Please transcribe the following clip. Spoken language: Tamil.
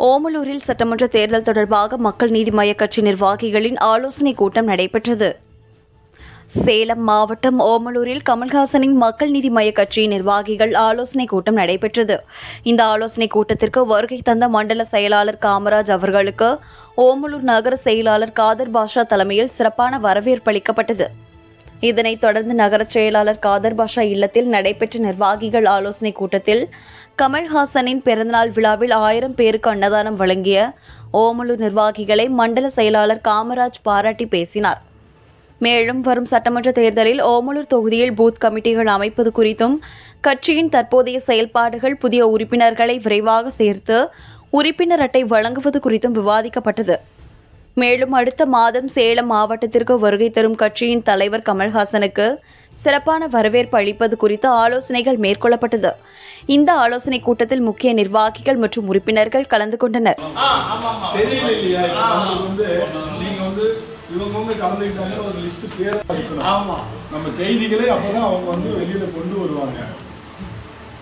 ஓமலூரில் சட்டமன்ற தேர்தல் தொடர்பாக மக்கள் நீதி மய்ய கட்சி நிர்வாகிகளின் ஆலோசனைக் கூட்டம் நடைபெற்றது. சேலம் மாவட்டம் ஓமலூரில் கமல்ஹாசனின் மக்கள் நீதி மய்ய கட்சி நிர்வாகிகள் ஆலோசனைக் கூட்டம் நடைபெற்றது. இந்த ஆலோசனைக் கூட்டத்திற்கு வருகை தந்த மண்டல செயலாளர் காமராஜ் அவர்களுக்கு ஓமலூர் நகர செயலாளர் காதர் பாஷா தலைமையில் சிறப்பான வரவேற்பு அளிக்கப்பட்டது. இதனைத் தொடர்ந்து நகரச் செயலாளர் காதர் பாஷா இல்லத்தில் நடைபெற்ற நிர்வாகிகள் ஆலோசனைக் கூட்டத்தில் கமல்ஹாசனின் பிறந்தநாள் விழாவில் ஆயிரம் பேருக்கு அன்னதானம் வழங்கிய ஓமலூர் நிர்வாகிகளை மண்டல செயலாளர் காமராஜ் பாராட்டி பேசினார். மேலும் வரும் சட்டமன்ற தேர்தலில் ஓமலூர் தொகுதியில் பூத் கமிட்டிகள் அமைப்பது குறித்தும் கட்சியின் தற்போதைய செயல்பாடுகள் புதிய உறுப்பினர்களை விரைவாக சேர்த்து உறுப்பினர் அட்டை வழங்குவது குறித்தும் விவாதிக்கப்பட்டது. மேலும் அடுத்த மாதம் சேலம் மாவட்டத்திற்கு வருகை தரும் கட்சியின் தலைவர் கமல்ஹாசனுக்கு சிறப்பான வரவேற்பு அளிப்பது குறித்து ஆலோசனைகள் மேற்கொள்ளப்பட்டது. இந்த ஆலோசனைக் கூட்டத்தில் முக்கிய நிர்வாகிகள் மற்றும் உறுப்பினர்கள் கலந்து கொண்டனர். இவங்கவங்க கலந்துக்கிட்டாங்க ஒரு லிஸ்ட் பேரா இருக்கணும். ஆமா. நம்ம செய்திகளே அப்பதான் அவங்க வந்து வெளியில கொண்டு வருவாங்க.